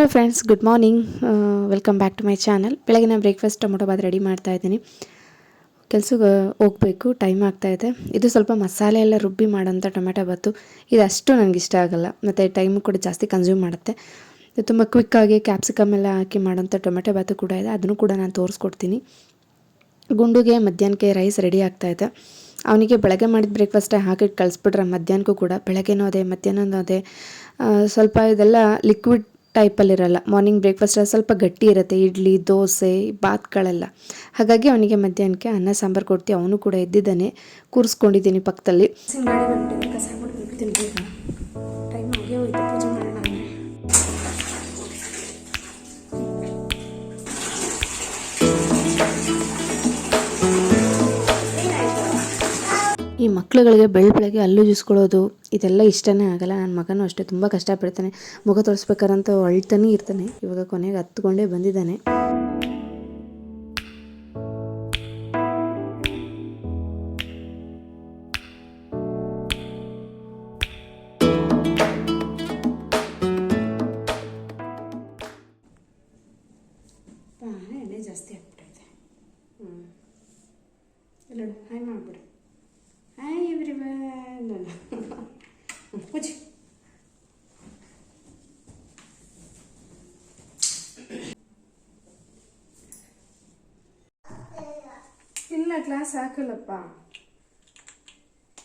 Hello friends good morning welcome back to my channel ಬೆಳಗಿನ breakfast tomato bath ready ಮಾಡ್ತಾ ಇದ್ದೀನಿ. ಕೆಲಸಕ್ಕೆ ಹೋಗಬೇಕು ಟೈಮ್ ಆಗ್ತಾಯಿದೆ ಇದು. ಸ್ವಲ್ಪ ಮಸಾಲೆ ಎಲ್ಲ ರುಬ್ಬಿ ಮಾಡೋಂಥ ಟೊಮೆಟೊ ಬಾತು. ಇದು ಅಷ್ಟು ನನಗೆ ಇಷ್ಟ ಆಗಲ್ಲ. ಮತ್ತು ಟೈಮು ಕೂಡ ಜಾಸ್ತಿ ಕನ್ಸ್ಯೂಮ್ ಮಾಡುತ್ತೆ. ಇದು ತುಂಬ ಕ್ವಿಕ್ಕಾಗಿ ಕ್ಯಾಪ್ಸಿಕಮ್ ಎಲ್ಲ ಹಾಕಿ ಮಾಡೋಂಥ ಟೊಮೆಟೊ ಬಾತು ಕೂಡ ಇದೆ. ಅದನ್ನು ಕೂಡ ನಾನು ತೋರಿಸ್ಕೊಡ್ತೀನಿ. ಗುಂಡುಗೆ, ಮಧ್ಯಾಹ್ನಕ್ಕೆ ರೈಸ್ ರೆಡಿ ಆಗ್ತಾಯಿದೆ ಅವನಿಗೆ ಬೆಳಗ್ಗೆ ಮಾಡಿದ ಬ್ರೇಕ್ಫಾಸ್ಟೇ ಹಾಕಿಟ್ಟು ಕಳಿಸ್ಬಿಟ್ರೆ ಮಧ್ಯಾಹ್ನಕ್ಕೂ ಕೂಡ, ಬೆಳಗ್ಗೆನೂ ಅದೇ, ಮಧ್ಯಾಹ್ನನೂ ಸ್ವಲ್ಪ ಇದೆಲ್ಲ ಲಿಕ್ವಿಡ್ ಟೈಪಲ್ಲಿರಲ್ಲ. ಮಾರ್ನಿಂಗ್ ಬ್ರೇಕ್ಫಾಸ್ಟ್ ಸ್ವಲ್ಪ ಗಟ್ಟಿ ಇರುತ್ತೆ. ಇಡ್ಲಿ, ದೋಸೆ, ಬಾತ್ಗಳೆಲ್ಲ. ಹಾಗಾಗಿ ಅವನಿಗೆ ಮಧ್ಯಾಹ್ನಕ್ಕೆ ಅನ್ನ, ಸಾಂಬಾರು ಕೊಡ್ತೀವಿ ಅವನು ಕೂಡ ಎದ್ದಿದ್ದಾನೆ. ಕೂರಿಸ್ಕೊಂಡಿದ್ದೀನಿ ಪಕ್ಕದಲ್ಲಿ. ಈ ಮಕ್ಳುಗಳಿಗೆ ಬೆಳ್ ಬೆಳಗ್ಗೆ ಹಲ್ಲು ಜೂಸ್ಕೊಳ್ಳೋದು ಇದೆಲ್ಲ ಇಷ್ಟನೇ ಆಗಲ್ಲ. ನನ್ನ ಮಗನೂ ಅಷ್ಟೇ, ತುಂಬ ಕಷ್ಟಪಡ್ತಾನೆ. ಮುಖ ತೋರಿಸ್ಬೇಕಾರಂತ ಅಳ್ತಾನೆ ಇರ್ತಾನೆ. ಇವಾಗ ಕೊನೆಗೆ ಹತ್ಕೊಂಡೇ ಬಂದಿದ್ದಾನೆ. ಇಲ್ಲ ಗ್ಲಾಸ್ ಹಾಕಲ್ಲಪ್ಪ.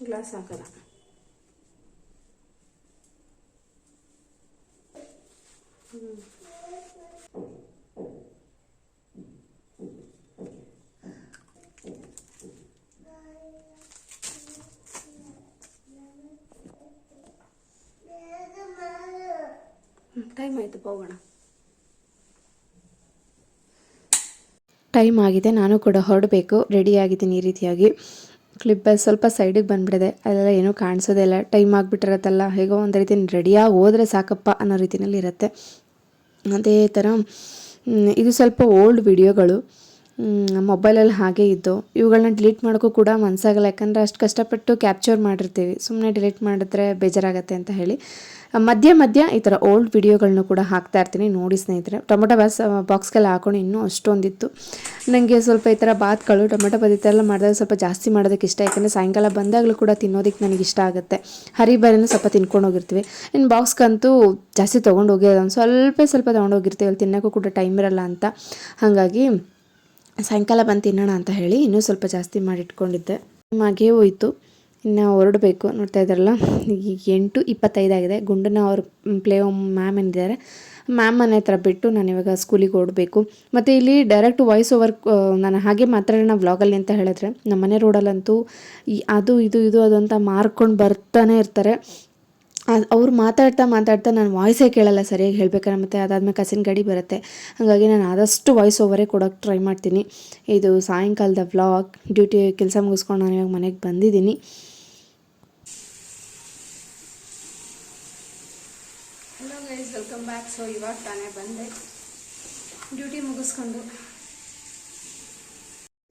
ಗ್ಲಾಸ್ ಹಾಕಲ್ಲ. ಟೈಮ್ ಆಯಿತು ಹೋಗೋಣ. ಟೈಮ್ ಆಗಿದೆ, ನಾನು ಕೂಡ ಹೊರಡಬೇಕು ರೆಡಿ ಆಗಿದ್ದೀನಿ ಈ ರೀತಿಯಾಗಿ. ಕ್ಲಿಪ್ ಸ್ವಲ್ಪ ಸೈಡಿಗೆ ಬಂದ್ಬಿಡಿದೆ ಅದೆಲ್ಲ ಏನೂ ಕಾಣಿಸೋದೇ ಇಲ್ಲ. ಟೈಮ್ ಆಗಿಬಿಟ್ಟಿರತ್ತಲ್ಲ, ಹೇಗೋ ಒಂದು ರೀತಿ ರೆಡಿಯಾಗಿ ಹೋದರೆ ಸಾಕಪ್ಪ ಅನ್ನೋ ರೀತಿಯಲ್ಲಿ ಇರುತ್ತೆ ಅದೇ ಥರ ಇದು ಸ್ವಲ್ಪ ಓಲ್ಡ್ ವಿಡಿಯೋಗಳು ಮೊಬೈಲಲ್ಲಿ ಹಾಗೆ ಇದ್ದು ಇವುಗಳನ್ನ ಡಿಲೀಟ್ ಮಾಡೋಕ್ಕೂ ಕೂಡ ಮನಸ್ಸಾಗಲ್ಲ ಯಾಕಂದರೆ ಅಷ್ಟು ಕಷ್ಟಪಟ್ಟು ಕ್ಯಾಪ್ಚರ್ ಮಾಡಿರ್ತೀವಿ. ಸುಮ್ಮನೆ ಡಿಲೀಟ್ ಮಾಡಿದ್ರೆ ಬೇಜಾರಾಗತ್ತೆ ಅಂತ ಹೇಳಿ. ಮಧ್ಯ ಮಧ್ಯ ಈ ಥರ ಓಲ್ಡ್ ವಿಡಿಯೋಗಳನ್ನೂ ಕೂಡ ಹಾಕ್ತಾ ಇರ್ತೀನಿ ನೋಡಿ ಸ್ನೇಹಿತರೆ. ಟೊಮೊಟೊ ಬಾಸ್ ಬಾಕ್ಸ್ಗೆಲ್ಲ ಹಾಕೊಂಡು ಇನ್ನೂ ಅಷ್ಟೊಂದಿತ್ತು. ನನಗೆ ಸ್ವಲ್ಪ ಈ ಥರ ಬಾತ್ಗಳು, ಟೊಮೊಟೊ ಬಾತ್ ಈ ಥರ ಎಲ್ಲ ಮಾಡಿದಾಗ ಸ್ವಲ್ಪ ಜಾಸ್ತಿ ಮಾಡೋದಕ್ಕೆ ಇಷ್ಟ. ಯಾಕಂದರೆ ಸಾಯಂಕಾಲ ಬಂದಾಗಲೂ ಕೂಡ ತಿನ್ನೋದಕ್ಕೆ ನನಗೆ ಇಷ್ಟ ಆಗುತ್ತೆ. ಹರಿಬರಿನೂ ಸ್ವಲ್ಪ ತಿನ್ಕೊಂಡು ಹೋಗಿರ್ತೀವಿ. ಇನ್ನು ಬಾಕ್ಸ್ಗಂತೂ ಜಾಸ್ತಿ ತೊಗೊಂಡು ಹೋಗಿರೋದು. ಒಂದು ಸ್ವಲ್ಪ ಸ್ವಲ್ಪ ತೊಗೊಂಡು ಹೋಗಿರ್ತೀವಿ. ಅಲ್ಲಿ ತಿನ್ನೋಕ್ಕೂ ಕೂಡ ಟೈಮ್ ಇರಲ್ಲ ಅಂತ. ಹಾಗಾಗಿ ಸಾಯಂಕಾಲ ಬಂದು ತಿನ್ನೋಣ ಅಂತ ಹೇಳಿ ಇನ್ನೂ ಸ್ವಲ್ಪ ಜಾಸ್ತಿ ಮಾಡಿಟ್ಕೊಂಡಿದ್ದೆ. ಹಾಗೇ ಹೋಯಿತು. ಇನ್ನು ಹೊರಡಬೇಕು. ನೋಡ್ತಾ ಇದ್ದಾರಲ್ಲ ಈಗ ಎಂಟು ಇಪ್ಪತ್ತೈದಾಗಿದೆ ಗುಂಡನ ಅವ್ರ ಪ್ಲೇ ಮ್ಯಾಮ್ ಏನಿದ್ದಾರೆ, ಮ್ಯಾಮ್ ಮನೆ ಹತ್ರ ಬಿಟ್ಟು ನಾನು ಇವಾಗ ಸ್ಕೂಲಿಗೆ ಓಡಬೇಕು. ಮತ್ತು ಇಲ್ಲಿ ಡೈರೆಕ್ಟ್ ವಾಯ್ಸ್ ಓವರ್ ನಾನು ಹಾಗೆ ಮಾತಾಡೋಣ ವ್ಲಾಗಲ್ಲಿ ಅಂತ ಹೇಳಿದ್ರೆ ನಮ್ಮ ಮನೆ ರೋಡಲ್ಲಂತೂ ಅದು, ಇದು ಇದು, ಅದು ಅಂತ ಮಾರ್ಕೊಂಡು ಬರ್ತಾನೆ ಇರ್ತಾರೆ. ಅವ್ರು ಮಾತಾಡ್ತಾ ಮಾತಾಡ್ತಾ ನಾನು ವಾಯ್ಸೇ ಕೇಳಲ್ಲ ಸರಿಯಾಗಿ ಹೇಳ್ಬೇಕಾದ್ರೆ ಮತ್ತು ಅದಾದಮೇಲೆ ಕಸಿನ ಗಾಡಿ ಬರುತ್ತೆ. ಹಾಗಾಗಿ ನಾನು ಆದಷ್ಟು ವಾಯ್ಸ್ ಓವರೇ ಕೊಡೋಕ್ಕೆ ಟ್ರೈ ಮಾಡ್ತೀನಿ. ಇದು ಸಾಯಂಕಾಲದ ವ್ಲಾಗ್ ಡ್ಯೂಟಿ ಕೆಲಸ ಮುಗಿಸ್ಕೊಂಡು ನಾನು ಇವಾಗ ಮನೆಗೆ ಬಂದಿದ್ದೀನಿ. Hello guys welcome back so ಇವಾಗ ತಾನೇ ಬಂದೆ. ಡ್ಯೂಟಿ ಮುಗಿಸ್ಕೊಂಡು.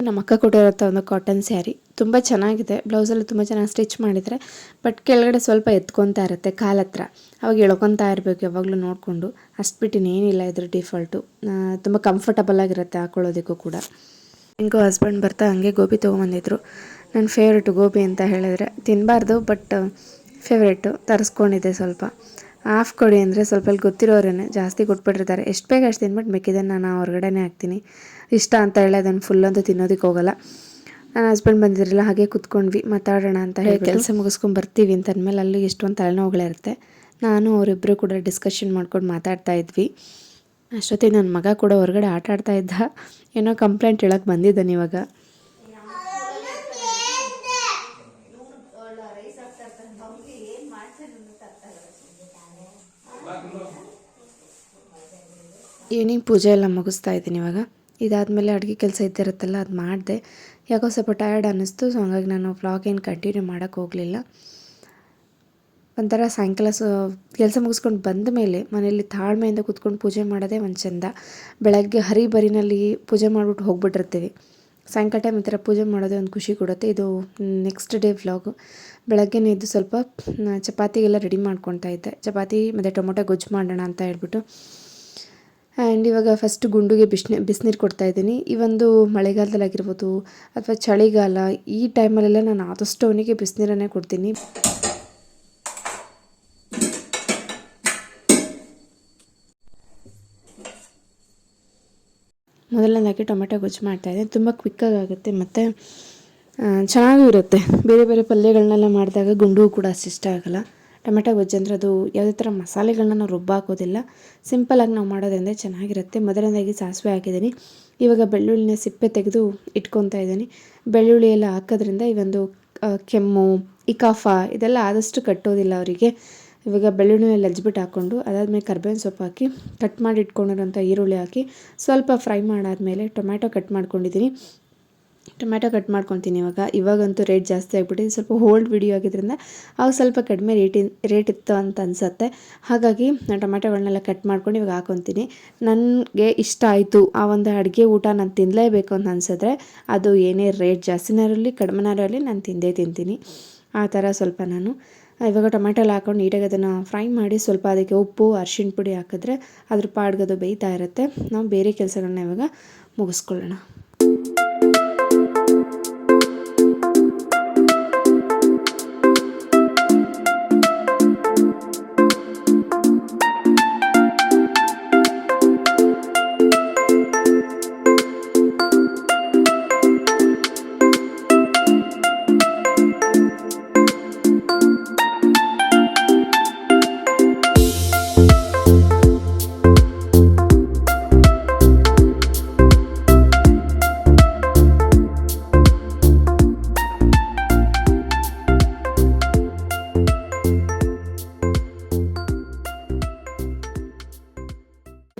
ನಮ್ಮ ಅಕ್ಕ ಕೊಟ್ಟಿರೋಂಥ ಒಂದು ಕಾಟನ್ ಸ್ಯಾರಿ ತುಂಬ ಚೆನ್ನಾಗಿದೆ. ಬ್ಲೌಸಲ್ಲಿ ತುಂಬ ಚೆನ್ನಾಗಿ ಸ್ಟಿಚ್ ಮಾಡಿದರೆ ಬಟ್ ಕೆಳಗಡೆ ಸ್ವಲ್ಪ ಎತ್ಕೊತಾ ಇರುತ್ತೆ ಕಾಲ ಹತ್ರ. ಅವಾಗ ಎಳ್ಕೊತಾ ಇರಬೇಕು ಯಾವಾಗಲೂ ನೋಡಿಕೊಂಡು. ಅಷ್ಟು ಬಿಟ್ಟು ಏನಿಲ್ಲ ಇದ್ರ ಡಿಫಾಲ್ಟು ತುಂಬ ಕಂಫರ್ಟಬಲ್ ಆಗಿರುತ್ತೆ ಹಾಕೊಳ್ಳೋದಕ್ಕೂ ಕೂಡ. ಹೆಂಗೋ ಹಸ್ಬೆಂಡ್ ಬರ್ತಾ ಹಂಗೆ ಗೋಬಿ ತೊಗೊಂಬಂದಿದ್ರು. ನನ್ನ ಫೇವ್ರೇಟು ಗೋಬಿ ಅಂತ ಹೇಳಿದ್ರೆ ತಿನ್ನಬಾರ್ದು ಬಟ್ ಫೇವ್ರೇಟು ತರಿಸ್ಕೊಂಡಿದ್ದೆ ಸ್ವಲ್ಪ. ಹಾಫ್ ಕೊಡಿ ಅಂದರೆ ಸ್ವಲ್ಪ ಅಲ್ಲಿ ಗೊತ್ತಿರೋರೇನೆ ಜಾಸ್ತಿ ಕೊಟ್ಬಿಟ್ಟಿರ್ತಾರೆ. ಎಷ್ಟು ಬೇಗ ಅಷ್ಟು ತಿನ್ಬಿಟ್ಟು ಮೆಕ್ಕಿದೆ ನಾನು ಹೊರಗಡೆನೇ ಹಾಕ್ತೀನಿ. ಇಷ್ಟ ಅಂತ ಹೇಳಿ ಅದನ್ನು ಫುಲ್ ಅಂತ ತಿನ್ನೋದಕ್ಕೆ ಹೋಗಲ್ಲ. ನನ್ನ ಹಸ್ಬೆಂಡ್ ಬಂದಿದ್ರಲ್ಲ ಹಾಗೆ ಕುತ್ಕೊಂಡ್ವಿ ಮಾತಾಡೋಣ ಅಂತ ಹೇಳಿ ಕೆಲಸ ಮುಗಿಸ್ಕೊಂಡು ಬರ್ತೀವಿ ಅಂತ ಅಂದಮೇಲೆ ಅಲ್ಲಿ ಎಷ್ಟೊಂದು ತಲೆನೋವುಗಳಿರುತ್ತೆ ನಾನು ಅವರಿಬ್ಬರು ಕೂಡ ಡಿಸ್ಕಷನ್ ಮಾಡ್ಕೊಂಡು ಮಾತಾಡ್ತಾ ಇದ್ವಿ. ಅಷ್ಟೊತ್ತಿಗೆ ನನ್ನ ಮಗ ಕೂಡ ಹೊರಗಡೆ ಆಟ ಆಡ್ತಾ ಇದ್ದ. ಏನೋ ಕಂಪ್ಲೇಂಟ್ ಹೇಳಕ್ಕೆ ಬಂದಿದ್ದಾನೆ ಇವಾಗ. ಈವ್ನಿಂಗ್ ಪೂಜೆ ಎಲ್ಲ ಮುಗಿಸ್ತಾ ಇದ್ದೀನಿ ಇವಾಗ. ಇದಾದಮೇಲೆ ಅಡುಗೆ ಕೆಲಸ ಇದ್ದಿರುತ್ತಲ್ಲ ಅದು ಮಾಡಿದೆ. ಯಾಕೋ ಸ್ವಲ್ಪ ಟಯರ್ಡ್ ಅನ್ನಿಸ್ತು ಸೊ ಹಂಗಾಗಿ ನಾನು ವ್ಲಾಗ್ ಏನು ಕಂಟಿನ್ಯೂ ಮಾಡೋಕ್ಕೆ ಹೋಗಲಿಲ್ಲ. ಒಂಥರ ಸಾಯಂಕಾಲ ಸ, ಕೆಲಸ ಮುಗಿಸ್ಕೊಂಡು ಬಂದ ಮೇಲೆ ಮನೆಯಲ್ಲಿ ತಾಳ್ಮೆಯಿಂದ ಕೂತ್ಕೊಂಡು ಪೂಜೆ ಮಾಡೋದೇ ಒಂದು ಚಂದ. ಬೆಳಗ್ಗೆ ಹರಿಬರಿನಲ್ಲಿ ಪೂಜೆ ಮಾಡಿಬಿಟ್ಟು ಹೋಗ್ಬಿಟ್ಟಿರ್ತೀವಿ. ಸಾಯಂಕಾಲ ಟೈಮ್ ಈ ಥರ ಪೂಜೆ ಮಾಡೋದೇ ಒಂದು ಖುಷಿ ಕೊಡುತ್ತೆ. ಇದು ನೆಕ್ಸ್ಟ್ ಡೇ ವ್ಲಾಗು ಬೆಳಗ್ಗೆನೇ ಎದ್ದು ಸ್ವಲ್ಪ ಚಪಾತಿಗೆಲ್ಲ ರೆಡಿ ಮಾಡ್ಕೊತಾ ಇದ್ದೆ. ಚಪಾತಿ ಮತ್ತು ಟೊಮೊಟೊ ಗೊಜ್ಜು ಮಾಡೋಣ ಅಂತ ಹೇಳ್ಬಿಟ್ಟು. ಆ್ಯಂಡ್ ಇವಾಗ ಫಸ್ಟ್ ಗುಂಡುಗೆ ಬಿಸ್ನೆ ಬಿಸಿನೀರು ಕೊಡ್ತಾ ಇದ್ದೀನಿ. ಈ ಒಂದು ಮಳೆಗಾಲದಲ್ಲಾಗಿರ್ಬೋದು ಅಥವಾ ಚಳಿಗಾಲ, ಈ ಟೈಮಲ್ಲೆಲ್ಲ ನಾನು ಆದಷ್ಟು ಅವನಿಗೆ ಬಿಸಿನೀರನ್ನೇ ಕೊಡ್ತೀನಿ. ಮೊದಲನೇದಾಗಿ ಟೊಮೆಟೊ ಗೊಜ್ಜು ಮಾಡ್ತಾಯಿದ್ದೆ ತುಂಬ ಕ್ವಿಕ್ಕಾಗಿ ಆಗುತ್ತೆ. ಮತ್ತು ಚೆನ್ನಾಗೂ ಇರುತ್ತೆ. ಬೇರೆ ಬೇರೆ ಪಲ್ಯಗಳನ್ನೆಲ್ಲ ಮಾಡಿದಾಗ ಗುಂಡು ಕೂಡ ಅಷ್ಟು ಇಷ್ಟ ಆಗಲ್ಲ. ಟೊಮೆಟೊ ಗೊಜ್ಜು ಅಂದರೆ ಅದು ಯಾವುದೇ ಥರ ಮಸಾಲೆಗಳನ್ನ ನಾವು ರುಬ್ಬ ಹಾಕೋದಿಲ್ಲ ಸಿಂಪಲಾಗಿ ನಾವು ಮಾಡೋದ್ರಿಂದ ಚೆನ್ನಾಗಿರುತ್ತೆ. ಮೊದಲನೇದಾಗಿ ಸಾಸಿವೆ ಹಾಕಿದ್ದೀನಿ. ಇವಾಗ ಬೆಳ್ಳುಳ್ಳಿನ ಸಿಪ್ಪೆ ತೆಗೆದು ಇಟ್ಕೊತಾ ಇದ್ದೀನಿ. ಬೆಳ್ಳುಳ್ಳಿ ಎಲ್ಲ ಹಾಕೋದ್ರಿಂದ ಈ ಒಂದು ಕೆಮ್ಮು ಇಕಾಫ ಕಫ ಇದೆಲ್ಲ ಆದಷ್ಟು ಕಟ್ಟೋದಿಲ್ಲ ಅವರಿಗೆ. ಇವಾಗ ಬೆಳ್ಳುಳ್ಳಿನ ಲಜ್ಬಿಟ್ಟು ಹಾಕ್ಕೊಂಡು ಅದಾದಮೇಲೆ ಕರ್ಬೇವಿನ ಸೊಪ್ಪು ಹಾಕಿ ಕಟ್ ಮಾಡಿ ಇಟ್ಕೊಂಡಿರೋಂಥ ಈರುಳ್ಳಿ ಹಾಕಿ ಸ್ವಲ್ಪ ಫ್ರೈ ಮಾಡಾದಮೇಲೆ ಟೊಮ್ಯಾಟೊ ಕಟ್ ಮಾಡ್ಕೊಂಡಿದ್ದೀನಿ. ಟೊಮ್ಯಾಟೊ ಕಟ್ ಮಾಡ್ಕೊತೀನಿ ಇವಾಗ. ಇವಾಗಂತೂ ರೇಟ್ ಜಾಸ್ತಿ ಆಗಿಬಿಟ್ಟಿದೆ. ಸ್ವಲ್ಪ ಹೋಲ್ಡ್ ವಿಡಿಯೋ ಆಗಿದ್ದರಿಂದ ಆವಾಗ ಸ್ವಲ್ಪ ಕಡಿಮೆ ರೇಟ್ ರೇಟ್ ಇತ್ತು ಅಂತ ಅನಿಸತ್ತೆ. ಹಾಗಾಗಿ ನಾನು ಟೊಮ್ಯಾಟೊಗಳನ್ನೆಲ್ಲ ಕಟ್ ಮಾಡ್ಕೊಂಡು ಇವಾಗ ಹಾಕೊತೀನಿ. ನನಗೆ ಇಷ್ಟ ಆಯಿತು. ಆ ಒಂದು ಅಡುಗೆ ಊಟ ನಾನು ತಿನ್ನಲೇಬೇಕು ಅಂತ ಅನ್ಸಿದ್ರೆ ಅದು ಏನೇ ರೇಟ್ ಜಾಸ್ತಿನೇ ಇರಲಿ ಕಡಿಮೆನಾರು ನಾನು ತಿಂದೇ ತಿಂತೀನಿ. ಆ ಥರ ಸ್ವಲ್ಪ ನಾನು. ಇವಾಗ ಟೊಮೆಟೊ ಎಲ್ಲ ಹಾಕೊಂಡು ನೀಟಾಗಿ ಅದನ್ನು ಫ್ರೈ ಮಾಡಿ ಸ್ವಲ್ಪ ಅದಕ್ಕೆ ಉಪ್ಪು ಅರ್ಶಿನ ಪುಡಿ ಹಾಕಿದ್ರೆ ಅದ್ರ ಪಾಡ್ಗದು ಬೇಯ್ತಾ ಇರುತ್ತೆ. ನಾವು ಬೇರೆ ಕೆಲಸಗಳನ್ನ ಇವಾಗ ಮುಗಿಸ್ಕೊಳ್ಳೋಣ.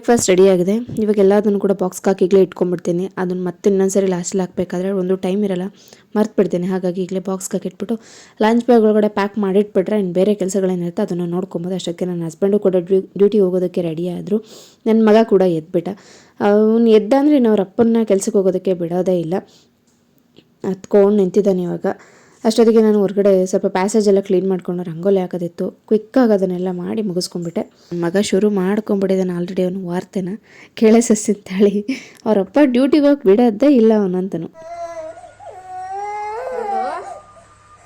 ಬ್ರೇಕ್ಫಾಸ್ಟ್ ರೆಡಿ ಆಗಿದೆ. ಇವಾಗ ಎಲ್ಲದನ್ನು ಕೂಡ ಬಾಕ್ಸ್ಗೆ ಹಾಕಿ ಈಗಲೇ ಇಟ್ಕೊಂಡ್ಬಿಡ್ತೀನಿ. ಅದನ್ನು ಮತ್ತೆ ಇನ್ನೊಂದ್ಸರಿ ಲಾಸ್ಟಲ್ಲಿ ಹಾಕಬೇಕಾದ್ರೆ ಒಂದು ಟೈಮ್ ಇರಲ್ಲ. ಮರ್ತು ಬಿಡ್ತೀನಿ ಹಾಗಾಗಿ ಈಗಲೇ ಬಾಕ್ಸ್ಗೆ ಹಾಕಿಟ್ಬಿಟ್ಟು ಲಂಚ್ ಬ್ಯಾಗ್ ಒಳಗಡೆ ಪ್ಯಾಕ್ ಮಾಡಿಟ್ಬಿಟ್ರೆ ಇನ್ನು ಬೇರೆ ಕೆಲಸಗಳೇನಿರುತ್ತೆ ಅದನ್ನು ನೋಡ್ಕೊಬೋದು. ಅಷ್ಟಕ್ಕೆ ನನ್ನ ಹಸ್ಬೆಂಡು ಕೂಡ ಡ್ಯೂ ಡ್ಯೂಟಿ ಹೋಗೋದಕ್ಕೆ ರೆಡಿಯಾದರು ನನ್ನ ಮಗ ಕೂಡ ಎದ್ಬಿಟ್ಟ. ಅವ್ನು ಎದ್ದ ಅಂದರೆ ಇನ್ನು ಅವ್ರ ಅಪ್ಪನ ಕೆಲ್ಸಕ್ಕೆ ಹೋಗೋದಕ್ಕೆ ಬಿಡೋದೇ ಇಲ್ಲ. ಹತ್ಕೊಂಡು ನಿಂತಿದ್ದಾನೆ ಇವಾಗ. ಅಷ್ಟೊತ್ತಿಗೆ ನಾನು ಹೊರಗಡೆ ಸ್ವಲ್ಪ ಪ್ಯಾಸೇಜ್ ಎಲ್ಲ ಕ್ಲೀನ್ ಮಾಡ್ಕೊಂಡು ರಂಗೋಲಿ ಹಾಕೋದಿತ್ತು. ಕ್ವಿಕ್ಕಾಗಿ ಅದನ್ನೆಲ್ಲ ಮಾಡಿ ಮುಗಿಸ್ಕೊಂಡ್ಬಿಟ್ಟೆ. ಮಗ ಶುರು ಮಾಡ್ಕೊಂಡ್ಬಿಟ್ಟಿದ್ದಾನೆ ಆಲ್ರೆಡಿ ಅವನು ವಾರ್ತೆನ. ಹೇಳಿ ಅವರಪ್ಪ ಡ್ಯೂಟಿಗೆ ಹೋಗಿ ಬಿಡೋದೇ ಇಲ್ಲ ಅವನಂತನು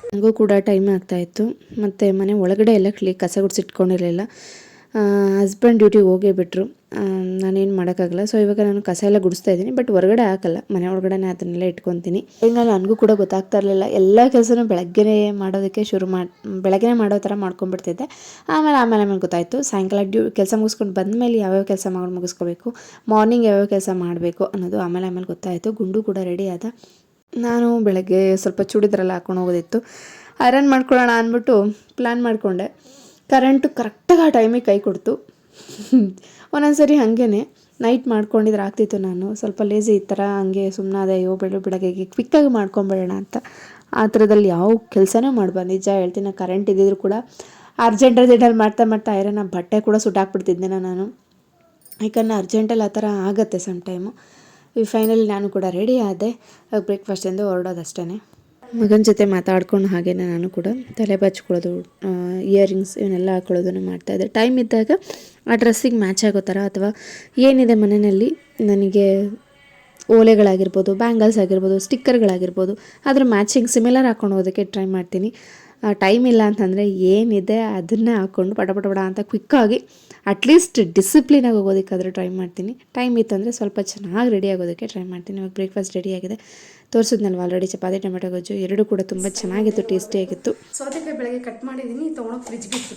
ನನಗೂ ಕೂಡ ಟೈಮ್ ಆಗ್ತಾಯಿತ್ತು ಮತ್ತು ಮನೆ ಒಳಗಡೆ ಎಲ್ಲ ಕ್ಲೀ ಕಸ ಗುಡಿಸಿಟ್ಕೊಂಡಿರಲಿಲ್ಲ. ಹಸ್ಬೆಂಡ್ ಡ್ಯೂಟಿಗೆ ಹೋಗೇ ಬಿಟ್ಟರು ನಾನೇನು ಮಾಡೋಕ್ಕಾಗಲ್ಲ. ಸೊ ಇವಾಗ ನಾನು ಕಸ ಎಲ್ಲ ಗುಡಿಸ್ತಾ ಇದ್ದೀನಿ ಬಟ್ ಹೊರಗಡೆ ಹಾಕಲ್ಲ. ಮನೆ ಒಳಗಡೆನೇ ಅದನ್ನೆಲ್ಲ ಇಟ್ಕೊತೀನಿ. ಈಗ ನನಗೂ ಕೂಡ ಗೊತ್ತಾಗ್ತಾ ಇರಲಿಲ್ಲ. ಎಲ್ಲ ಕೆಲಸನೂ ಬೆಳಗ್ಗೆನೇ ಮಾಡೋದಕ್ಕೆ ಶುರು ಮಾಡಿ ಬೆಳಗ್ಗೆನೇ ಮಾಡೋ ಥರ ಮಾಡ್ಕೊಂಡ್ಬಿಡ್ತಿದ್ದೆ. ಆಮೇಲೆ ಆಮೇಲೆ ಆಮೇಲೆ ಗೊತ್ತಾಯಿತು. ಸಾಯಂಕಾಲ ಡ್ಯೂ, ಕೆಲಸ ಮುಗಿಸ್ಕೊಂಡು ಬಂದಮೇಲೆ ಯಾವ್ಯಾವ ಕೆಲಸ ಮಾಡಿ, ಮುಗಿಸ್ಕೋಬೇಕು ಮಾರ್ನಿಂಗ್ ಯಾವ್ಯಾವ ಕೆಲಸ ಮಾಡಬೇಕು ಅನ್ನೋದು ಆಮೇಲೆ ಆಮೇಲೆ ಗೊತ್ತಾಯಿತು. ಗುಂಡು ಕೂಡ ರೆಡಿ ಆದ. ನಾನು ಬೆಳಗ್ಗೆ ಸ್ವಲ್ಪ ಚೂಡಿದ್ರೆಲ್ಲ ಹಾಕೊಂಡು ಹೋಗೋದಿತ್ತು. ಐರನ್ ಮಾಡ್ಕೊಳ್ಳೋಣ ಅಂದ್ಬಿಟ್ಟು ಪ್ಲ್ಯಾನ್ ಮಾಡಿಕೊಂಡೆ. ಕರೆಂಟು ಕರೆಕ್ಟಾಗಿ ಆ ಟೈಮಿಗೆ ಕೈ ಕೊಡ್ತು. ಒಂದೊಂದ್ಸರಿ ಹಾಗೇ ನೈಟ್ ಮಾಡ್ಕೊಂಡಿದ್ರೆ ಆಗ್ತಿತ್ತು ನಾನು. ಸ್ವಲ್ಪ ಲೇಸಿ ಈ ಥರ ಹಂಗೆ ಸುಮ್ಮನಾದೆ ಅಯ್ಯೋ ಬೆಳು ಬೆಳಗ್ಗೆ ಕ್ವಿಕ್ಕಾಗಿ ಮಾಡ್ಕೊಂಬಿಡೋಣ ಅಂತ. ಆ ಥರದಲ್ಲಿ ಯಾವ ಕೆಲಸನೂ ಮಾಡ್ಬಾರ್ದು. ನಿಜ ಹೇಳ್ತೀನಿ ಕರೆಂಟ್ ಇದ್ದಿದ್ರು ಕೂಡ ಅರ್ಜೆಂಟ್ ಅರ್ಜೆಂಟಲ್ಲಿ ಮಾಡ್ತಾ ಮಾಡ್ತಾ ಐರನ್ ಬಟ್ಟೆ ಕೂಡ ಸುಟ್ಟಾಕ್ಬಿಡ್ತಿದ್ದೆ ನಾನು. ಯಾಕಂದ್ರೆ ಅರ್ಜೆಂಟಲ್ಲಿ ಆ ಥರ ಆಗುತ್ತೆ ಸಮ್ ಟೈಮು ಈ ಫೈನಲಿ ನಾನು ಕೂಡ ರೆಡಿ ಆದೆ. ಬ್ರೇಕ್ಫಾಸ್ಟಿಂದ ಹೊರಡೋದಷ್ಟೇ ಮಗನ ಜೊತೆ ಮಾತಾಡ್ಕೊಂಡು ಹಾಗೆ ನಾನು ಕೂಡ ತಲೆ ಬಚ್ಕೊಳ್ಳೋದು ಇಯರಿಂಗ್ಸ್ ಇವನ್ನೆಲ್ಲ ಹಾಕೊಳ್ಳೋದನ್ನು ಮಾಡ್ತಾಯಿದ್ದೆ ಟೈಮ್ ಇದ್ದಾಗ ಆ ಡ್ರೆಸ್ಸಿಗೆ ಮ್ಯಾಚ್ ಆಗೋ ಥರ ಅಥವಾ ಏನಿದೆ ಮನೆಯಲ್ಲಿ ನನಗೆ ಓಲೆಗಳಾಗಿರ್ಬೋದು ಬ್ಯಾಂಗಲ್ಸ್ ಆಗಿರ್ಬೋದು ಸ್ಟಿಕ್ಕರ್ಗಳಾಗಿರ್ಬೋದು ಅದರ ಮ್ಯಾಚಿಂಗ್ ಸಿಮಿಲರ್ ಹಾಕೊಂಡು ಹೋಗೋದಕ್ಕೆ ಟ್ರೈ ಮಾಡ್ತೀನಿ. ಟೈಮ್ ಇಲ್ಲ ಅಂತಂದರೆ ಏನಿದೆ ಅದನ್ನೇ ಹಾಕ್ಕೊಂಡು ಪಟ ಪಟ ಪಟ ಅಂತ ಕ್ವಿಕ್ಕಾಗಿ ಅಟ್ಲೀಸ್ಟ್ ಡಿಸಿಪ್ಲಿನಾಗಿ ಹೋಗೋದಕ್ಕಾದರೂ ಟ್ರೈ ಮಾಡ್ತೀನಿ. ಟೈಮ್ ಇತ್ತಂದರೆ ಸ್ವಲ್ಪ ಚೆನ್ನಾಗಿ ರೆಡಿ ಆಗೋದಕ್ಕೆ ಟ್ರೈ ಮಾಡ್ತೀನಿ. ಇವಾಗ ಬ್ರೇಕ್ಫಾಸ್ಟ್ ರೆಡಿ ಆಗಿದೆ. ತೋರಿಸಿದ್ನಲ್ವ ಆಲ್ರೆಡಿ ಚಪಾತಿ, ಟೊಮೆಟೊ, ಗೊಜ್ಜು ಎರಡು ಕೂಡ ತುಂಬ ಚೆನ್ನಾಗಿತ್ತು ಟೇಸ್ಟಿಯಾಗಿತ್ತು ಸೌತೆಕಾಯಿ ಬೆಳಗ್ಗೆ ಕಟ್ ಮಾಡಿದ್ದೀನಿ ತೊಗೊಂಡೋಗಿ ಫ್ರಿಜ್ಗೆ ಬಿಟ್ಟು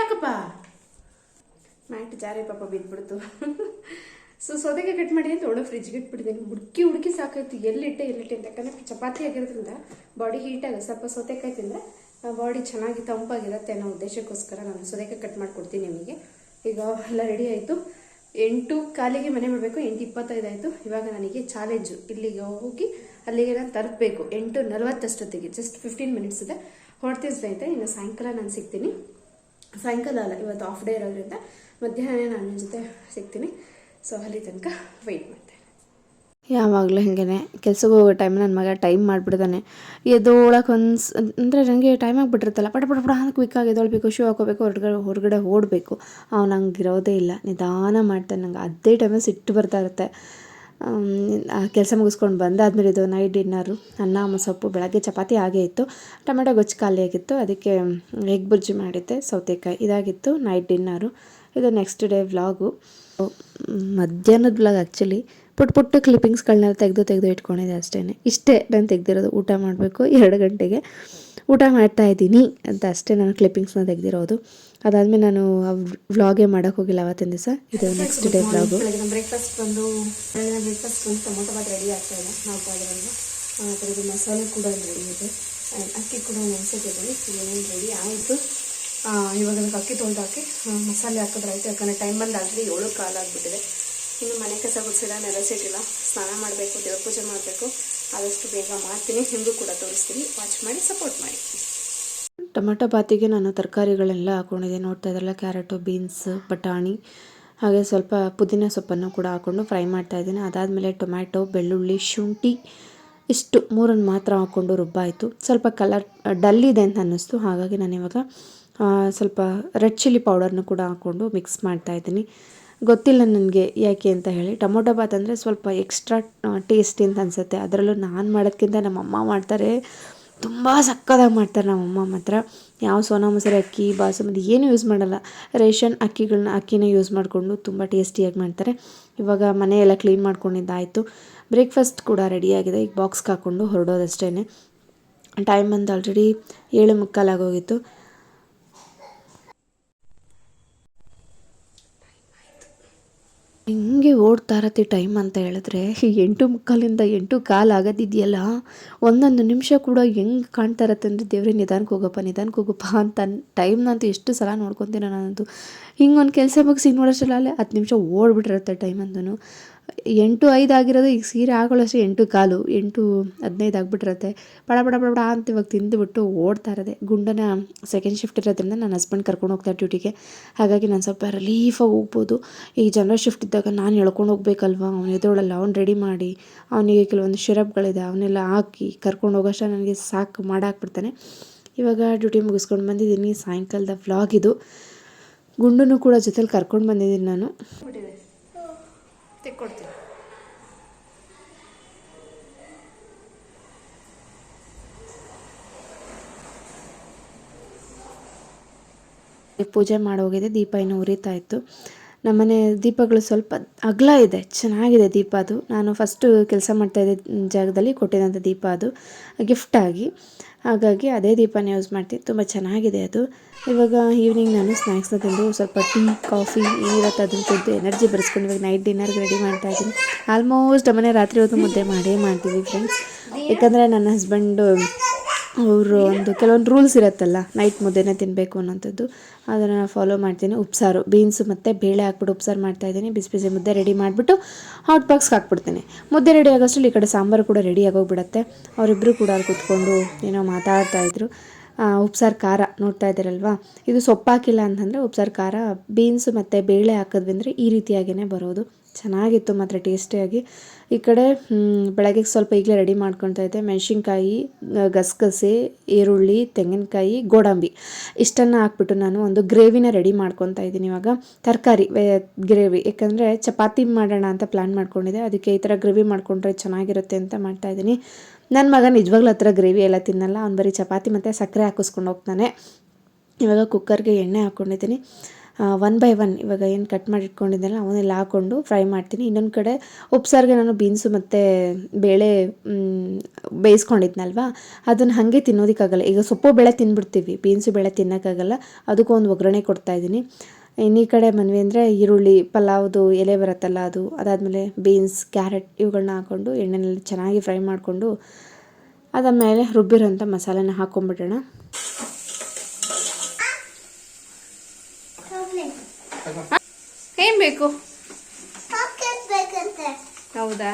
ಯಾಕಪ್ಪ? ಮ್ಯಾಟ್ ಜಾರಿ ಪಾಪ ಬಿದ್ದುಬಿಡ್ತು ಸೊ ಸೌತೆಕಾಯಿ ಕಟ್ ಮಾಡಿ ತೊಗೊಂಡೋಗಿ ಫ್ರಿಜ್ಗೆ ಇಟ್ಬಿಟ್ಟಿದ್ದೀನಿ ಹುಡುಕಿ ಹುಡುಕಿ ಸಾಕಾಯ್ತು. ಎಲ್ಲಿಟ್ಟೆ ಎಲ್ಲಿಟ್ಟೆ ಅಂತ. ಯಾಕಂದರೆ ಚಪಾತಿ ಆಗಿರೋದ್ರಿಂದ ಬಾಡಿ ಹೀಟ್ ಆಗುತ್ತೆ ಸ್ವಲ್ಪ ಸೌತೆಕಾಯಿ ತಿಂದರೆ ಬಾಡಿ ಚೆನ್ನಾಗಿ ತಂಪಾಗಿರುತ್ತೆ ಅನ್ನೋ ಉದ್ದೇಶಕ್ಕೋಸ್ಕರ ನಾನು ಸೌತೆಕಾಯಿ ಕಟ್ ಮಾಡಿಕೊಡ್ತೀನಿ ನಿಮಗೆ. ಈಗ ಎಲ್ಲ ರೆಡಿ ಆಯಿತು. ಎಂಟು ಕಾಲಿಗೆ ಮನೆ ಮಾಡಬೇಕು ಎಂಟು ಇಪ್ಪತ್ತೈದು ಆಯಿತು. ಇವಾಗ ನನಗೆ ಚಾಲೆಂಜು ಇಲ್ಲಿಗೆ ಹೋಗಿ ಅಲ್ಲಿಗೆ ನಾನು ತರಬೇಕು ಎಂಟು ನಲವತ್ತಷ್ಟೊತ್ತಿಗೆ ಜಸ್ಟ್ ಫಿಫ್ಟೀನ್ ಮಿನಿಟ್ಸ್ ಇದೆ. ಹೊರಡ್ತೀವಿ ಸ್ನೇಹಿತರೆ, ಇನ್ನು ಸಾಯಂಕಾಲ ನಾನು ಸಿಗ್ತೀನಿ. ಸಾಯಂಕಾಲ ಅಲ್ಲ, ಇವತ್ತು ಆಫ್ ಡೇ ಇರೋದ್ರಿಂದ ಮಧ್ಯಾಹ್ನ ನಾನು ಜೊತೆ ಸಿಗ್ತೀನಿ. ಸೊ ಅಲ್ಲಿ ತನಕ ವೆಯ್ಟ್ ಮಾಡ್ತೀನಿ ಯಾವಾಗಲೂ ಹಿಂಗೆ ಕೆಲ್ಸಕ್ಕೆ ಹೋಗೋ ಟೈಮ್ ನನ್ನ ಮಗ ಟೈಮ್ ಮಾಡಿಬಿಡ್ತಾನೆ. ಎದ್ದೋಳಕ್ಕೆ ಒಂದು ಅಂದರೆ ನನಗೆ ಟೈಮ್ ಆಗಿಬಿಟ್ಟಿರುತ್ತಲ್ಲ, ಪಟ ಪಟ ಪಟ ಅಂತ ಕ್ವಿಕ್ಕಾಗಿ ಎದ್ದೊಳ್ಬೇಕು ಶೂ ಹಾಕೋಬೇಕು ಹೊರಗಡೆ ಹೊರಗಡೆ ಓಡಬೇಕು. ಅವ್ನು ಹಂಗೆ ಇರೋದೇ ಇಲ್ಲ. ನಿಧಾನ ಮಾಡ್ತಾನೆ ನಂಗೆ. ಅದೇ ಟೈಮಲ್ಲಿ ಸಿಟ್ಟು ಬರ್ತಾ ಇರುತ್ತೆ. ಕೆಲಸ ಮುಗಿಸ್ಕೊಂಡು ಬಂದಾದ್ಮೇಲೆ ಇದು ನೈಟ್ ಡಿನ್ನರು ಅನ್ನ ಮೊಸಪ್ಪು ಬೆಳಗ್ಗೆ ಚಪಾತಿ ಆಗೇ ಇತ್ತು. ಟೊಮೆಟೊ ಗೊಜ್ಜು ಖಾಲಿ ಆಗಿತ್ತು. ಅದಕ್ಕೆ ಎಗ್ ಬುರ್ಜಿ ಮಾಡಿದ್ದೆ, ಸೌತೆಕಾಯಿ. ಇದಾಗಿತ್ತು ನೈಟ್ ಡಿನ್ನರು ಇದು ನೆಕ್ಸ್ಟ್ ಡೇ ವ್ಲಾಗು ಮಧ್ಯಾಹ್ನದ ವ್ಲಾಗ್ ಆ್ಯಕ್ಚುಲಿ ಪುಟ್ಟ ಪುಟ್ಟ ಕ್ಲಿಪ್ಪಿಂಗ್ಸ್ಗಳನ್ನ ತೆಗೆದು ತೆಗೆದು ಇಟ್ಕೊಂಡಿದ್ದೆ ಅಷ್ಟೇ ಇಷ್ಟೇ ನಾನು ತೆಗೆದಿರೋದು ಊಟ ಮಾಡಬೇಕು ಎರಡು ಗಂಟೆಗೆ ಊಟ ಮಾಡ್ತಾ ಇದ್ದೀನಿ ಅಂತ ಅಷ್ಟೇ ನಾನು ಕ್ಲಿಪ್ಪಿಂಗ್ಸ್ನ ತೆಗೆದಿರೋದು. ಅದಾದಮೇಲೆ ನಾನು ವ್ಲಾಗೇ ಮಾಡೋಕ್ಕೆ ಹೋಗಿಲ್ಲ ಅವತ್ತಿನ ದಿವಸ. ಇದು ನೆಕ್ಸ್ಟ್ ಡೇ ವ್ಲಾಗು ಬ್ರೇಕ್ಫಾಸ್ಟ್ ಬಂದು ಬ್ರೇಕ್ಫಾಸ್ಟ್ ಬಂದು ಟೊಮೊಟೊ ಬಾತ್ ರೆಡಿ ಆಗ್ತಾ ಇದೆ ಮಾಡ್ತಾ ಅದರಲ್ಲಿ ಅದರದ್ದು ಮಸಾಲೆ ಕೂಡ ರೆಡಿ ಇದೆ. ಅಕ್ಕಿ ಕೂಡ ನೆನೆಸಿದ್ದೀನಿ ಏನೇನು ರೆಡಿ ಆಯಿತು. ಇವಾಗ ನಾನು ಅಕ್ಕಿ ತೊಳೆದು ಹಾಕಿ ಮಸಾಲೆ ಹಾಕಿದ್ರೆ ಹಾಕಿದ್ರಾಯ್ತು ಯಾಕಂದರೆ ಟೈಮಲ್ಲಿ ಆದರೆ ಏಳು ಕಾಲ ಆಗಿಬಿಟ್ಟಿದೆ ಇನ್ನು ಮನೆ ಕಸ ಗುಡಿಸಿಲ್ಲ ನೆಲೆಸಿಟ್ಟಿಲ್ಲ ಸ್ನಾನ ಮಾಡಬೇಕು, ದೇವ್ರ ಪೂಜೆ ಮಾಡಬೇಕು. ಆದಷ್ಟು ಬೇಗ ಮಾಡ್ತೀನಿ. ನಿಮಗೂ ಕೂಡ ತೋರಿಸ್ತೀನಿ. ವಾಚ್ ಮಾಡಿ ಸಪೋರ್ಟ್ ಮಾಡಿ. ಟೊಮೆಟೊ ಬಾತಿಗೆ ನಾನು ತರಕಾರಿಗಳೆಲ್ಲ ಹಾಕೊಂಡಿದ್ದೆ. ನೋಡ್ತಾ ಇದ್ರಲ್ಲ, ಕ್ಯಾರೆಟು, ಬೀನ್ಸ್, ಬಟಾಣಿ, ಹಾಗೆ ಸ್ವಲ್ಪ ಪುದೀನ ಸೊಪ್ಪನ್ನು ಕೂಡ ಹಾಕ್ಕೊಂಡು ಫ್ರೈ ಮಾಡ್ತಾ ಇದ್ದೀನಿ. ಅದಾದಮೇಲೆ ಟೊಮ್ಯಾಟೊ, ಬೆಳ್ಳುಳ್ಳಿ, ಶುಂಠಿ, ಇಷ್ಟು ಮೂರನ್ನು ಮಾತ್ರ ಹಾಕ್ಕೊಂಡು ರುಬ್ಬಾಯಿತು. ಸ್ವಲ್ಪ ಕಲರ್, ಡಲ್ ಇದೆ ಅಂತ ಅನ್ನಿಸ್ತು. ಹಾಗಾಗಿ ನಾನು ಇವಾಗ ಸ್ವಲ್ಪ ರೆಡ್ ಚಿಲ್ಲಿ ಪೌಡರ್ನ ಕೂಡ ಹಾಕ್ಕೊಂಡು ಮಿಕ್ಸ್ ಮಾಡ್ತಾ ಇದ್ದೀನಿ. ಗೊತ್ತಿಲ್ಲ ನನಗೆ ಯಾಕೆ ಅಂತ ಹೇಳಿ. ಟೊಮೊಟೊ ಬಾತ್ ಅಂದರೆ ಸ್ವಲ್ಪ ಎಕ್ಸ್ಟ್ರಾ ಟೇಸ್ಟಿ ಅಂತ ಅನಿಸುತ್ತೆ. ಅದರಲ್ಲೂ ನಾನು ಮಾಡೋದ್ಕಿಂತ ನಮ್ಮಮ್ಮ ಮಾಡ್ತಾರೆ. ತುಂಬ ಸಕ್ಕತ್ತಾಗಿ ಮಾಡ್ತಾರೆ ನಮ್ಮಮ್ಮ ಮಾತ್ರ. ಯಾವ ಸೋನಾ ಮಸೂರಿ, ಅಕ್ಕಿ, ಬಾಸುಮತಿ ಏನು ಯೂಸ್ ಮಾಡಲ್ಲ. ರೇಷನ್ ಅಕ್ಕಿಗಳನ್ನ ಅಕ್ಕಿನೇ ಯೂಸ್ ಮಾಡಿಕೊಂಡು ತುಂಬ ಟೇಸ್ಟಿಯಾಗಿ ಮಾಡ್ತಾರೆ. ಇವಾಗ ಮನೆಯೆಲ್ಲ ಕ್ಲೀನ್ ಮಾಡ್ಕೊಂಡಿದ್ದಾಯಿತು. ಬ್ರೇಕ್ಫಾಸ್ಟ್ ಕೂಡ ರೆಡಿಯಾಗಿದೆ ಈಗ ಬಾಕ್ಸ್ಗೆ ಹಾಕ್ಕೊಂಡು ಹೊರಡೋದಷ್ಟೇ ಟೈಮ್ ಬಂದು ಆಲ್ರೆಡಿ ಏಳು ಮುಕ್ಕಾಲಾಗೋಗಿತ್ತು ಹಿಂಗೆ ಓಡ್ತಾ ಇರತ್ತೆ ಟೈಮ್ ಅಂತ ಹೇಳಿದ್ರೆ, ಎಂಟು ಮುಕ್ಕಾಲಿಂದ ಎಂಟು ಕಾಲು ಆಗೋದಿದೆಯಲ್ಲ, ಒಂದೊಂದು ನಿಮಿಷ ಕೂಡ ಹೆಂಗೆ ಕಾಣ್ತಾ ಇರತ್ತೆ ಅಂದರೆ, ದೇವ್ರೆ, ನಿಧಾನಕ್ಕೆ ಹೋಗಪ್ಪ ನಿಧಾನಕ್ಕೆ ಹೋಗಪ್ಪ ಅಂತ ಟೈಮ್ನಂತೂ ಎಷ್ಟು ಸಲ ನೋಡ್ಕೊತೀನಿ ನಾನಂತೂ. ಹಿಂಗೆ ಒಂದು ಕೆಲಸ ಮುಗಿಸಿ ಅಲ್ಲೇ ಹತ್ತು ನಿಮಿಷ ಓಡ್ಬಿಟ್ಟಿರುತ್ತೆ ಟೈಮ್ ಎಂಟು ಐದು ಆಗಿರೋದು ಈಗ ಸೀರೆ ಹಾಕೊಳ್ಳೋಷ್ಟು ಎಂಟು ಕಾಲು, ಎಂಟು ಹದಿನೈದು ಆಗಿಬಿಟ್ಟಿರತ್ತೆ. ಬಡ ಬಡ ಬಡ ಬಡ ಅಂತ ಇವಾಗ ತಿಂದುಬಿಟ್ಟು ಓಡ್ತಾ ಇರೋದೆ. ಗುಂಡನ ಸೆಕೆಂಡ್ ಶಿಫ್ಟ್ ಇರೋದ್ರಿಂದ ನನ್ನ ಹಸ್ಬೆಂಡ್ ಕರ್ಕೊಂಡು ಹೋಗ್ತಾರೆ ಡ್ಯೂಟಿಗೆ ಹಾಗಾಗಿ ನಾನು ಸ್ವಲ್ಪ ರಿಲೀಫಾಗಿ ಹೋಗ್ಬೋದು. ಈ ಜನರಲ್ ಶಿಫ್ಟ್ ಇದ್ದಾಗ ನಾನು ಎಳ್ಕೊಂಡು ಹೋಗ್ಬೇಕಲ್ವ? ಅವ್ನು ಎದುರೊಳಲ್ಲ ಅವ್ನು ರೆಡಿ ಮಾಡಿ, ಅವನಿಗೆ ಕೆಲವೊಂದು ಶಿರಪ್ಗಳಿದೆ ಅವನ್ನೆಲ್ಲ ಹಾಕಿ ಕರ್ಕೊಂಡು ಹೋಗೋಷ್ಟು ನನಗೆ ಸಾಕು, ಮಾಡಾಕ್ಬಿಡ್ತಾನೆ. ಇವಾಗ ಡ್ಯೂಟಿ ಮುಗಿಸ್ಕೊಂಡು ಬಂದಿದ್ದೀನಿ. ಸಾಯಂಕಾಲದ ವ್ಲಾಗ್ ಇದು. ಗುಂಡನ್ನು ಕೂಡ ಜೊತೆಲಿ ಕರ್ಕೊಂಡು ಬಂದಿದ್ದೀನಿ ನಾನು. ತೆಕ್ಕೊಡ್ತೀನಿ. ಪೂಜೆ ಮಾಡೋಗಿದೆ ದೀಪ ಇನ್ನು ಉರಿತಾ ಇತ್ತು. ನಮ್ಮನೆ ದೀಪಗಳು ಸ್ವಲ್ಪ ಅಗಲ ಇದೆ, ಚೆನ್ನಾಗಿದೆ ದೀಪ ಅದು. ನಾನು ಫಸ್ಟು ಕೆಲಸ ಮಾಡ್ತಾಯಿದ್ದೆ ಜಾಗದಲ್ಲಿ ಕೊಟ್ಟಿದ್ದಂಥ ದೀಪ ಅದು ಗಿಫ್ಟಾಗಿ ಹಾಗಾಗಿ ಅದೇ ದೀಪನ ಯೂಸ್ ಮಾಡ್ತೀನಿ. ತುಂಬ ಚೆನ್ನಾಗಿದೆ ಅದು. ಇವಾಗ ಈವ್ನಿಂಗ್ ನಾನು ಸ್ನ್ಯಾಕ್ಸ್ನ ತಿಂದು ಸ್ವಲ್ಪ ಟೀ ಕಾಫಿ ಏನಿರುತ್ತೆ ಅದನ್ನು ತಿಂದು ಎನರ್ಜಿ ಬರೆಸ್ಕೊಂಡು ಇವಾಗ ನೈಟ್ ಡಿನ್ನರ್ಗೆ ರೆಡಿ ಮಾಡ್ತಾ ಇದ್ದೀನಿ. ಆಲ್ಮೋಸ್ಟ್ ಮನೆ ರಾತ್ರಿ ಹೊತ್ತು ಮುದ್ದೆ ಮಾಡೇ ಮಾಡ್ತೀವಿ ಫ್ರೆಂಡ್ಸ್ ಯಾಕಂದರೆ ನನ್ನ ಹಸ್ಬೆಂಡು ಅವರು ಒಂದು ಕೆಲವೊಂದು ರೂಲ್ಸ್ ಇರುತ್ತಲ್ಲ ನೈಟ್ ಮುದ್ದೆನೇ ತಿನ್ನಬೇಕು ಅನ್ನೋಂಥದ್ದು. ಅದನ್ನು ನಾನು ಫಾಲೋ ಮಾಡ್ತೀನಿ. ಉಪ್ಸಾರು ಬೀನ್ಸು ಮತ್ತು ಬೇಳೆ ಹಾಕ್ಬಿಟ್ಟು ಉಪ್ಸಾರು ಮಾಡ್ತಾಯಿದ್ದೀನಿ ಬಿಸಿ ಬಿಸಿ ಮುದ್ದೆ ರೆಡಿ ಮಾಡಿಬಿಟ್ಟು ಹಾಟ್ ಬಾಕ್ಸ್ಗೆ ಹಾಕ್ಬಿಡ್ತೀನಿ. ಮುದ್ದೆ ರೆಡಿ ಆಗೋಷ್ಟರಲ್ಲಿ ಈ ಕಡೆ ಸಾಂಬಾರು ಕೂಡ ರೆಡಿ ಆಗೋಗ್ಬಿಡತ್ತೆ. ಅವರಿಬ್ಬರು ಕೂಡ ಅಲ್ಲಿ ಕೂತ್ಕೊಂಡು ಏನೋ ಮಾತಾಡ್ತಾ ಇದ್ರು. ಆ, ಉಪ್ಸಾರು ಖಾರ ನೋಡ್ತಾ ಇದ್ದೀರಲ್ವಾ? ಇದು ಸೊಪ್ಪು ಹಾಕಿಲ್ಲ ಅಂತಂದರೆ ಉಪ್ಸಾರು ಖಾರ ಬೀನ್ಸ್ ಮತ್ತು ಬೇಳೆ ಹಾಕಿದ್ವಿ ಈ ರೀತಿಯಾಗಿಯೇ ಬರೋದು. ಚೆನ್ನಾಗಿತ್ತು ಮಾತ್ರ ಟೇಸ್ಟಿಯಾಗಿ. ಈ ಕಡೆ ಬೆಳಗ್ಗೆ ಸ್ವಲ್ಪ ಈಗಲೇ ರೆಡಿ ಮಾಡ್ಕೊಳ್ತಾ ಇದ್ದೆ. ಮೆಣಸಿನ್ಕಾಯಿ ಗಸಗಸೆ, ಈರುಳ್ಳಿ, ತೆಂಗಿನಕಾಯಿ, ಗೋಡಂಬಿ. ಇಷ್ಟನ್ನು ಹಾಕ್ಬಿಟ್ಟು ನಾನು ಒಂದು ಗ್ರೇವಿನ ರೆಡಿ ಮಾಡ್ಕೊತಾ ಇದ್ದೀನಿ ಇವಾಗ. ತರಕಾರಿ ಗ್ರೇವಿ. ಯಾಕಂದರೆ ಚಪಾತಿ ಮಾಡೋಣ ಅಂತ ಪ್ಲ್ಯಾನ್ ಮಾಡ್ಕೊಂಡಿದ್ದೆ. ಅದಕ್ಕೆ ಈ ಥರ ಗ್ರೇವಿ ಮಾಡಿಕೊಂಡ್ರೆ ಚೆನ್ನಾಗಿರುತ್ತೆ ಅಂತ ಮಾಡ್ತಾ ಇದ್ದೀನಿ. ನನ್ನ ಮಗ ನಿಜವಾಗ್ಲೂ ಹತ್ರ ಗ್ರೇವಿ ಎಲ್ಲ ತಿನ್ನಲ್ಲ. ಅವ್ನು ಬರೀ ಚಪಾತಿ ಮತ್ತು ಸಕ್ಕರೆ ಹಾಕಿಸ್ಕೊಂಡು ಹೋಗ್ತಾನೆ. ಇವಾಗ ಕುಕ್ಕರ್ಗೆ ಎಣ್ಣೆ ಹಾಕ್ಕೊಂಡಿದ್ದೀನಿ ಒನ್ ಬೈ ಒನ್ ಇವಾಗ ಏನು ಕಟ್ ಮಾಡಿ ಇಟ್ಕೊಂಡಿದ್ದೆಲ್ಲ ಅವನ್ನೆಲ್ಲ ಹಾಕ್ಕೊಂಡು ಫ್ರೈ ಮಾಡ್ತೀನಿ. ಇನ್ನೊಂದು ಕಡೆ ಉಪ್ಸಾರಿಗೆ ನಾನು ಬೀನ್ಸು ಮತ್ತು ಬೇಳೆ ಬೇಯಿಸ್ಕೊಂಡಿದ್ನಲ್ವಾ? ಅದನ್ನು ಹಾಗೆ ತಿನ್ನೋದಕ್ಕಾಗಲ್ಲ. ಈಗ ಸೊಪ್ಪು, ಬೇಳೆ ತಿನ್ಬಿಡ್ತೀವಿ. ಬೀನ್ಸು ಬೇಳೆ ತಿನ್ನೋಕ್ಕಾಗಲ್ಲ. ಅದಕ್ಕೂ ಒಂದು ಒಗ್ಗರಣೆ ಕೊಡ್ತಾಯಿದ್ದೀನಿ ಇನ್ನು ಈ ಕಡೆ ಮನ್ವಿ ಅಂದರೆ ಈರುಳ್ಳಿ ಪಲಾವ್ದು ಎಲೆ ಬರುತ್ತಲ್ಲ ಅದು ಅದಾದಮೇಲೆ ಬೀನ್ಸ್ ಕ್ಯಾರೆಟ್ ಇವುಗಳನ್ನ ಹಾಕ್ಕೊಂಡು ಎಣ್ಣೆಯಲ್ಲಿ ಚೆನ್ನಾಗಿ ಫ್ರೈ ಮಾಡಿಕೊಂಡು ಅದಾದಮೇಲೆ ರುಬ್ಬಿರೋಂಥ ಮಸಾಲೆನ ಹಾಕ್ಕೊಂಬಿಡೋಣ ಏನು ಬೇಕು? ಹೌದಾ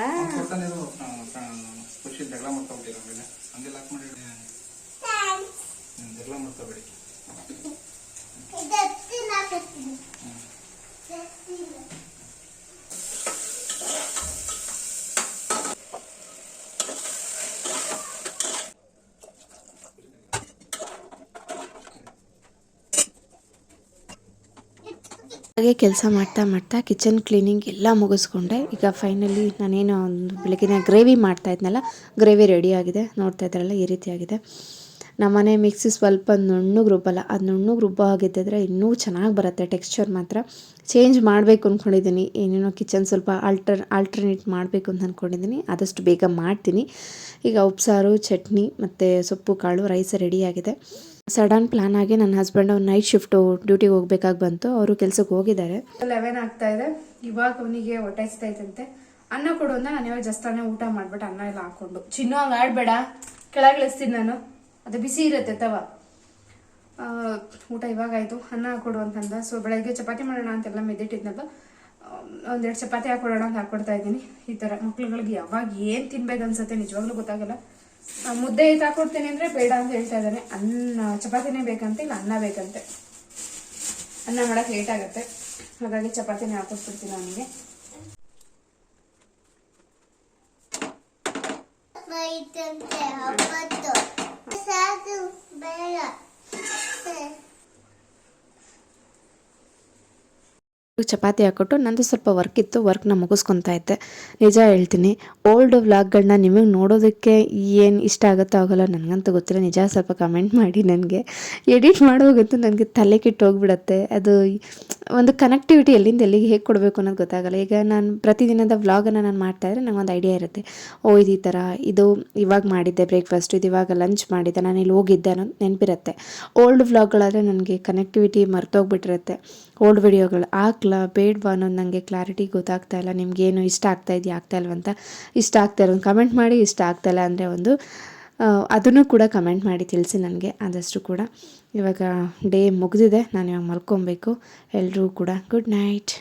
ಖುಷಿ ಜಗಳ ಮಾಡ್ಕೊಬಿಟ್ಟಿರೋ ಆಮೇಲೆ ಹಂಗೆಲ್ಲ ಹಾಕ್ ಮಾಡಿ ಥ್ಯಾಂಕ್ಸ್ ಜಗಳ ಮಾಡ್ಕೋಬೇಡಿ ಇದು ತಿನ್ನಾಕತ್ತೀನಿ ಹಾಗೆ ಕೆಲಸ ಮಾಡ್ತಾ ಮಾಡ್ತಾ ಕಿಚನ್ ಕ್ಲೀನಿಂಗ್ ಎಲ್ಲ ಮುಗಿಸ್ಕೊಂಡೆ. ಈಗ ಫೈನಲಿ ನಾನೇನು ಒಂದು ಬೆಳಗಿನ ಗ್ರೇವಿ ಮಾಡ್ತಾ ಇದ್ನಲ್ಲ ಗ್ರೇವಿ ರೆಡಿ ಆಗಿದೆ. ನೋಡ್ತಾ ಇದ್ದಾರಲ್ಲ ಈ ರೀತಿಯಾಗಿದೆ. ನಮ್ಮನೆ ಮಿಕ್ಸಿ ಸ್ವಲ್ಪ ನುಣ್ಣಗೆ ರುಬ್ಬಲ್ಲ ಅದು ನುಣ್ಣಗೆ ರುಬ್ಬೋ ಆಗಿದ್ದಿದ್ರೆ ಇನ್ನೂ ಚೆನ್ನಾಗಿ ಬರುತ್ತೆ ಟೆಕ್ಸ್ಚರ್ ಮಾತ್ರ. ಚೇಂಜ್ ಮಾಡಬೇಕು ಅಂದ್ಕೊಂಡಿದ್ದೀನಿ ಏನೇನೋ ಕಿಚನ್ ಸ್ವಲ್ಪ ಆಲ್ಟರ್ ಆಲ್ಟರ್ನೇಟ್ ಮಾಡಬೇಕು ಅಂತ ಅಂದ್ಕೊಂಡಿದ್ದೀನಿ ಆದಷ್ಟು ಬೇಗ ಮಾಡ್ತೀನಿ. ಈಗ ಉಪ್ಸಾರು, ಚಟ್ನಿ ಮತ್ತು ಸೊಪ್ಪು, ಕಾಳು ರೈಸ್ ರೆಡಿಯಾಗಿದೆ ಸಡನ್ ಪ್ಲಾನ್ ಆಗಿ ನನ್ನ ಹಸ್ಬೆಂಡ್ ಅವ್ರು ನೈಟ್ ಶಿಫ್ಟ್ ಡ್ಯೂಟಿಗೆ ಹೋಗ್ಬೇಕಾಗಿ ಬಂತು. ಅವರು ಕೆಲಸಕ್ಕೆ ಹೋಗಿದ್ದಾರೆ. ಲೆವೆನ್ ಆಗ್ತಾ ಇದೆ. ಇವಾಗ ಅವನಿಗೆ ಹೊಟ್ಟೆ ಇದ್ದಂತೆ ಅನ್ನ ಕೊಡು ನಾನು ಇವಾಗ ಜಸ್ತಾನೆ ಊಟ ಮಾಡ್ಬಿಟ್ಟು ಅನ್ನ ಎಲ್ಲ ಹಾಕೊಂಡು. ಚಿನ್ನು ಹಂಗೆ ಆಡ್ಬೇಡ. ಕೆಳಗಿಳಿಸ್ತೀನಿ ನಾನು. ಅದು ಬಿಸಿ ಇರುತ್ತೆ ತವ. ಊಟ ಇವಾಗ ಆಯಿತು. ಅನ್ನ ಹಾಕೊಡು ಅಂತಂದ ಸೊ ಬೆಳಗ್ಗೆ ಚಪಾತಿ ಮಾಡೋಣ ಅಂತೆಲ್ಲ ಮೆದಿಟ್ಟಿದ್ನಲ್ಲ ಒಂದೆರಡು ಚಪಾತಿ ಹಾಕೊಡೋಣ ಅಂತ ಹಾಕ್ಕೊಡ್ತಾ ಇದ್ದೀನಿ. ಈ ಥರ ಮಕ್ಳುಗಳಿಗೆ ಯಾವಾಗ ಏನು ತಿನ್ಬೇಕು ಅನ್ಸುತ್ತೆ ನಿಜವಾಗ್ಲೂ ಗೊತ್ತಾಗಲ್ಲ. ಮುದ್ದೆ ಇದು ಹಾಕೊಡ್ತೀನಿ ಅಂದರೆ ಬೇಡ ಅಂತ ಹೇಳ್ತಾ ಇದ್ದಾನೆ. ಅನ್ನ, ಚಪಾತಿನೇ ಬೇಕಂತೆ ಇಲ್ಲ, ಅನ್ನ ಬೇಕಂತೆ. ಅನ್ನ ಮಾಡೋಕ್ಕೆ ಲೇಟ್ ಆಗುತ್ತೆ. ಹಾಗಾಗಿ ಚಪಾತಿನೇ ಹಾಕೊಟ್ಬಿಡ್ತೀನಿ ಅವನಿಗೆ. ಬೈತಂತೆ ಹಬ್ಬತ್ತು ಸಾಕು ಚಪಾತಿ ಹಾಕ್ಬಿಟ್ಟು ನಂದು ಸ್ವಲ್ಪ ವರ್ಕ್ ಇತ್ತು ವರ್ಕ್ನ ಮುಗಿಸ್ಕೊತಾ ಇದ್ದೆ. ನಿಜ ಹೇಳ್ತೀನಿ ಓಲ್ಡ್ ವ್ಲಾಗ್ಗಳನ್ನ ನಿಮಗೆ ನೋಡೋದಕ್ಕೆ ಏನು ಇಷ್ಟ ಆಗುತ್ತೋ ಆಗೋಲ್ಲ ನನಗಂತೂ ಗೊತ್ತಿಲ್ಲ. ನಿಜ ಸ್ವಲ್ಪ ಕಮೆಂಟ್ ಮಾಡಿ ನನಗೆ. ಎಡಿಟ್ ಮಾಡುವಾಗಂತೂ ನನಗೆ ತಲೆ ಕಿಟ್ಟು ಅದು ಒಂದು ಕನೆಕ್ಟಿವಿಟಿ ಎಲ್ಲಿಂದ ಎಲ್ಲಿಗೆ ಹೇಗೆ ಕೊಡಬೇಕು ಅನ್ನೋದು ಗೊತ್ತಾಗಲ್ಲ. ಈಗ ನಾನು ಪ್ರತಿದಿನದ ವ್ಲಾಗನ್ನು ನಾನು ಮಾಡ್ತಾಯಿದ್ರೆ ನನಗೊಂದು ಐಡಿಯಾ ಇರುತ್ತೆ. ಓ, ಇದು ಈ ಥರ ಇದು ಇವಾಗ ಮಾಡಿದ್ದೆ ಬ್ರೇಕ್ಫಾಸ್ಟ್ ಇದು ಇವಾಗ ಲಂಚ್ ಮಾಡಿದ್ದೆ, ನಾನು ಇಲ್ಲಿ ಹೋಗಿದ್ದೆ ಅನ್ನೋದು ನೆನಪಿರುತ್ತೆ. ಓಲ್ಡ್ ವ್ಲಾಗ್ಗಳಾದರೆ ನನಗೆ ಕನೆಕ್ಟಿವಿಟಿ ಮರ್ತೋಗ್ಬಿಟ್ಟಿರುತ್ತೆ. ಓಲ್ಡ್ ವಿಡಿಯೋಗಳು ಹಾಕ್ಲಾ ಬೇಡವಾ ಅನ್ನೋದು ನನಗೆ ಕ್ಲಾರಿಟಿ ಗೊತ್ತಾಗ್ತಾ ಇಲ್ಲ. ನಿಮಗೇನು ಇಷ್ಟ ಆಗ್ತಾ ಇದೆಯಾ, ಆಗ್ತಾ ಇಲ್ವಂತ ಇಷ್ಟ ಆಗ್ತಾ ಇರೋದು ಕಮೆಂಟ್ ಮಾಡಿ, ಇಷ್ಟ ಆಗ್ತಾ ಇಲ್ಲ ಅಂದರೆ ಒಂದು ಅದನ್ನು ಕೂಡ ಕಮೆಂಟ್ ಮಾಡಿ ತಿಳಿಸಿ ನನಗೆ, ಆದಷ್ಟು ಕೂಡ. ಇವಾಗ ಡೇ ಮುಗಿದಿದೆ ನಾನು ಇವಾಗ ಮಲ್ಕೊಬೇಕು. ಎಲ್ಲರೂ ಕೂಡ ಗುಡ್ ನೈಟ್.